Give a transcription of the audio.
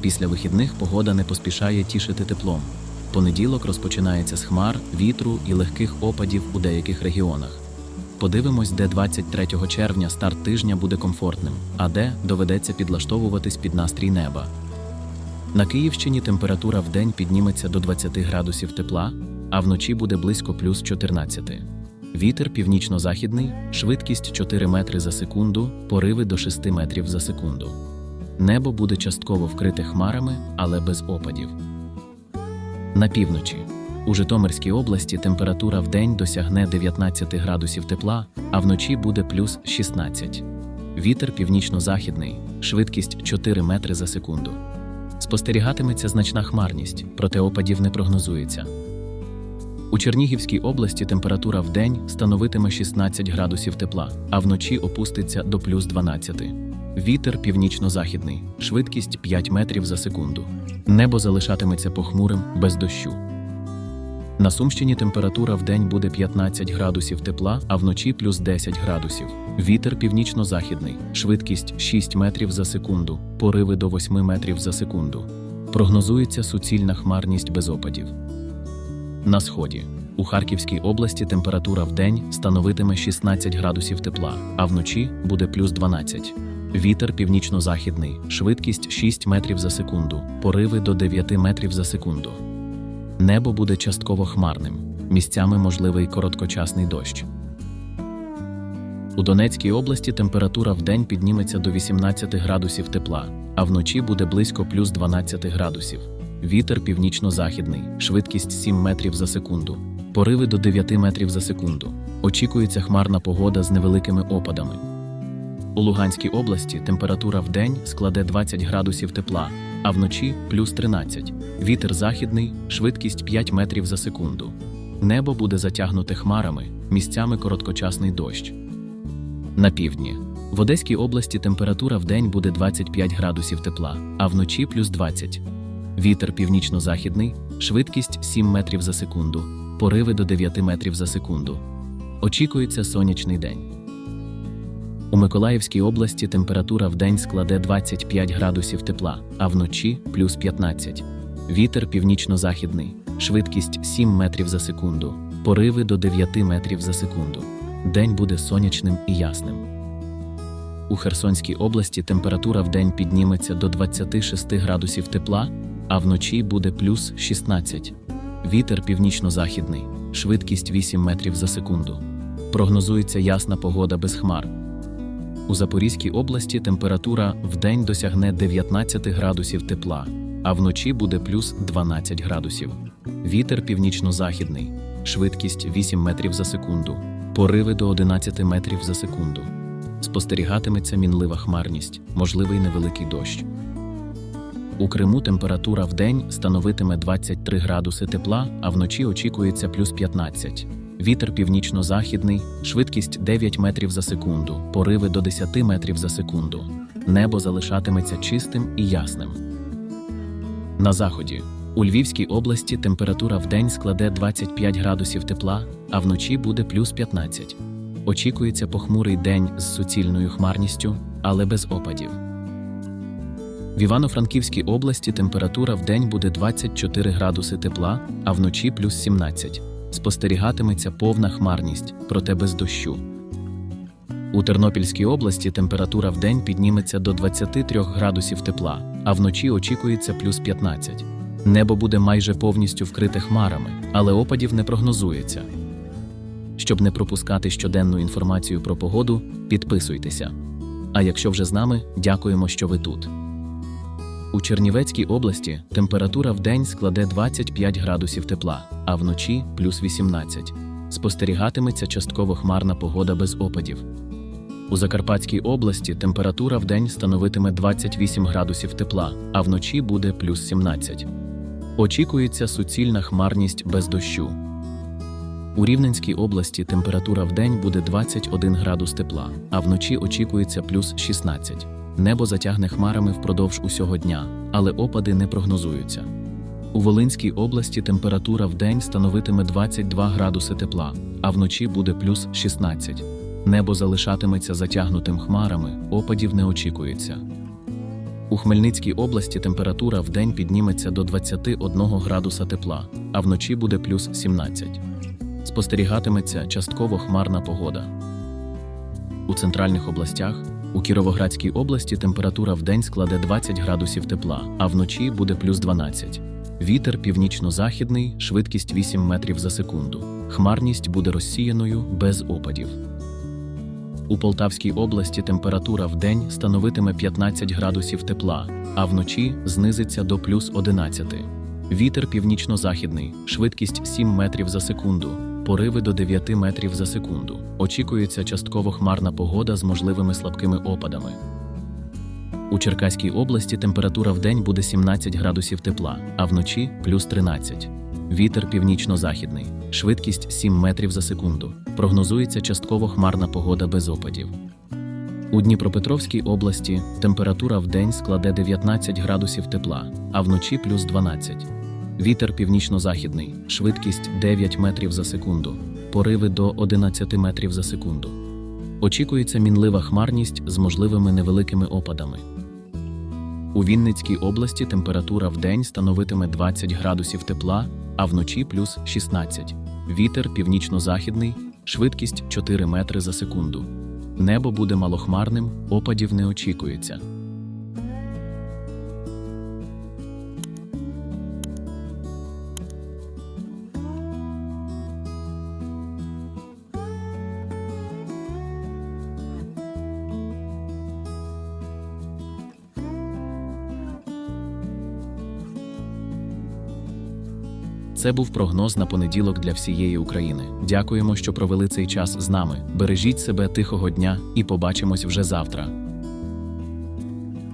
Після вихідних погода не поспішає тішити теплом. Понеділок розпочинається з хмар, вітру і легких опадів у деяких регіонах. Подивимось, де 23 червня старт тижня буде комфортним, а де доведеться підлаштовуватись під настрій неба. На Київщині температура вдень підніметься до 20 градусів тепла, а вночі буде близько плюс 14. Вітер північно-західний, швидкість 4 метри за секунду, пориви до 6 метрів за секунду. Небо буде частково вкрите хмарами, але без опадів. На півночі. У Житомирській області температура вдень досягне 19 градусів тепла, а вночі буде плюс 16. Вітер північно-західний, швидкість 4 метри за секунду. Спостерігатиметься значна хмарність, проте опадів не прогнозується. У Чернігівській області температура вдень становитиме 16 градусів тепла, а вночі опуститься до плюс 12. Вітер північно-західний, швидкість 5 метрів за секунду. Небо залишатиметься похмурим без дощу. На Сумщині температура вдень буде 15 градусів тепла, а вночі плюс 10 градусів. Вітер північно-західний, швидкість 6 метрів за секунду, пориви до 8 метрів за секунду. Прогнозується суцільна хмарність без опадів. На сході. У Харківській області температура вдень становитиме 16 градусів тепла, а вночі буде плюс 12. Вітер північно-західний, швидкість 6 метрів за секунду, пориви до 9 метрів за секунду. Небо буде частково хмарним, місцями можливий короткочасний дощ. У Донецькій області температура вдень підніметься до 18 градусів тепла, а вночі буде близько плюс 12 градусів. Вітер північно-західний, швидкість 7 метрів за секунду, пориви до 9 метрів за секунду. Очікується хмарна погода з невеликими опадами. У Луганській області температура вдень складе 20 градусів тепла, а вночі плюс 13. Вітер західний, швидкість 5 метрів за секунду. Небо буде затягнуте хмарами, місцями короткочасний дощ. На півдні. В Одеській області температура вдень буде 25 градусів тепла, а вночі плюс 20. Вітер північно-західний, швидкість 7 метрів за секунду, пориви до 9 метрів за секунду. Очікується сонячний день. У Миколаївській області температура вдень складе 25 градусів тепла, а вночі плюс 15. Вітер північно-західний, швидкість 7 метрів за секунду, пориви до 9 метрів за секунду. День буде сонячним і ясним. У Херсонській області температура вдень підніметься до 26 градусів тепла, а вночі буде плюс 16. Вітер північно-західний, швидкість 8 метрів за секунду. Прогнозується ясна погода без хмар. У Запорізькій області температура вдень досягне 19 градусів тепла, а вночі буде плюс 12 градусів. Вітер північно-західний, швидкість 8 метрів за секунду, пориви до 11 метрів за секунду. Спостерігатиметься мінлива хмарність, можливий невеликий дощ. У Криму температура вдень становитиме 23 градуси тепла, а вночі очікується плюс 15. Вітер північно-західний, швидкість 9 метрів за секунду, пориви до 10 метрів за секунду. Небо залишатиметься чистим і ясним. На заході. У Львівській області температура вдень складе 25 градусів тепла, а вночі буде плюс 15. Очікується похмурий день з суцільною хмарністю, але без опадів. В Івано-Франківській області температура вдень буде 24 градуси тепла, а вночі плюс 17. Спостерігатиметься повна хмарність, проте без дощу. У Тернопільській області температура вдень підніметься до 23 градусів тепла, а вночі очікується плюс 15. Небо буде майже повністю вкрите хмарами, але опадів не прогнозується. Щоб не пропускати щоденну інформацію про погоду, підписуйтеся. А якщо вже з нами, дякуємо, що ви тут. У Чернівецькій області температура вдень складе 25 градусів тепла, а вночі плюс 18. Спостерігатиметься частково хмарна погода без опадів. У Закарпатській області температура вдень становитиме 28 градусів тепла, а вночі буде плюс 17. Очікується суцільна хмарність без дощу. У Рівненській області температура вдень буде 21 градус тепла, а вночі очікується плюс 16. Небо затягне хмарами впродовж усього дня, але опади не прогнозуються. У Волинській області температура вдень становитиме 22 градуси тепла, а вночі буде плюс 16. Небо залишатиметься затягнутим хмарами, опадів не очікується. У Хмельницькій області температура вдень підніметься до 21 градуса тепла, а вночі буде плюс 17. Спостерігатиметься частково хмарна погода. У центральних областях у Кіровоградській області температура вдень складе 20 градусів тепла, а вночі буде плюс 12. Вітер північно-західний, швидкість 8 метрів за секунду. Хмарність буде розсіяною без опадів. У Полтавській області температура вдень становитиме 15 градусів тепла, а вночі знизиться до плюс 11. Вітер північно-західний, швидкість 7 метрів за секунду, пориви до 9 метрів за секунду. Очікується частково хмарна погода з можливими слабкими опадами. У Черкаській області температура вдень буде 17 градусів тепла, а вночі плюс 13. Вітер північно-західний, швидкість 7 метрів за секунду. Прогнозується частково хмарна погода без опадів. У Дніпропетровській області температура вдень складе 19 градусів тепла, а вночі плюс 12. Вітер північно-західний, швидкість 9 метрів за секунду, пориви до 11 метрів за секунду. Очікується мінлива хмарність з можливими невеликими опадами. У Вінницькій області температура вдень становитиме 20 градусів тепла, а вночі плюс 16. Вітер північно-західний, швидкість 4 метри за секунду. Небо буде малохмарним, опадів не очікується. Це був прогноз на понеділок для всієї України. Дякуємо, що провели цей час з нами. Бережіть себе тихого дня і побачимось вже завтра.